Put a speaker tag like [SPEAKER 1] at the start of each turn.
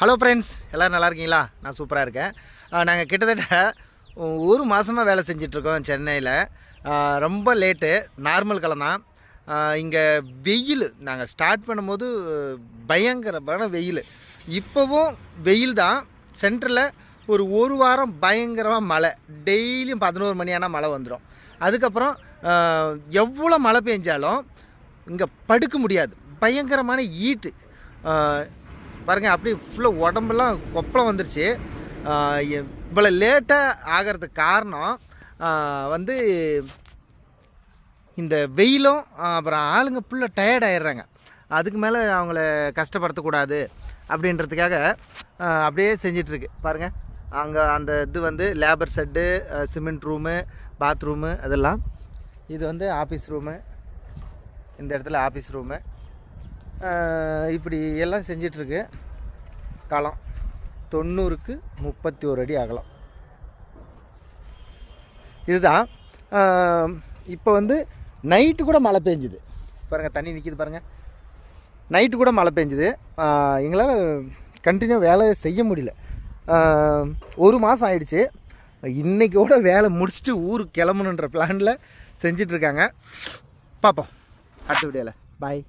[SPEAKER 1] Hello friends எல்லோரும் நல்லா இருக்கீங்களா? நான் சூப்பராக இருக்கேன். நாங்கள் கிட்டத்தட்ட ஒரு மாதமாக வேலை செஞ்சிட்ருக்கோம் சென்னையில். ரொம்ப லேட்டு நார்மல் காலம் இங்கே வெயில் நாங்கள் ஸ்டார்ட் பண்ணும்போது பயங்கரமான வெயில். இப்போவும் வெயில் தான். சென்டரில் ஒரு ஒரு வாரம் பயங்கரமாக மழை. டெய்லியும் பதினோரு மணி ஆனால் மழை வந்துடும் அதுக்கப்புறம் எவ்வளோ மழை பெஞ்சாலும் இங்கே படுக்க முடியாது. பயங்கரமான ஈட்டு பாருங்கள் அப்படியே ஃபுல்லாக உடம்பெல்லாம் கொப்பளம் வந்துருச்சு. இவ்வளோ லேட்டாக ஆகிறதுக்கு காரணம் வந்து இந்த வெயிலும் அப்புறம் ஆளுங்க ஃபுல்லாக டயர்ட் ஆயிடுறாங்க. அதுக்கு மேலே அவங்கள கஷ்டப்படுத்தக்கூடாது அப்படின்றதுக்காக அப்படியே செஞ்சிட்ருக்கு. பாருங்கள் அங்கே அந்த இது வந்து labour set cement room bathroom அதெல்லாம். இது வந்து ஆஃபீஸ் ரூமு இந்த இடத்துல ஆஃபீஸ் ரூமு இப்படி எல்லாம் செஞ்சிட்ருக்கு. களம் தொண்ணூறுக்கு முப்பத்தி ஒரு அடி அகலம். இதுதான் இப்போ வந்து நைட்டு கூட மழை பெஞ்சுது. பாருங்கள் தண்ணி நிற்கிது பாருங்கள் நைட்டு கூட மழை பெஞ்சுது. எங்களால் கண்டினியூ வேலை செய்ய முடியல. ஒரு மாதம் ஆயிடுச்சு. இன்றைக்கோட வேலை முடிச்சுட்டு ஊருக்கு கிளம்பணுன்ற பிளானில் செஞ்சிட்ருக்காங்க. பார்ப்போம் அடுத்த வீடியோவில் பாய்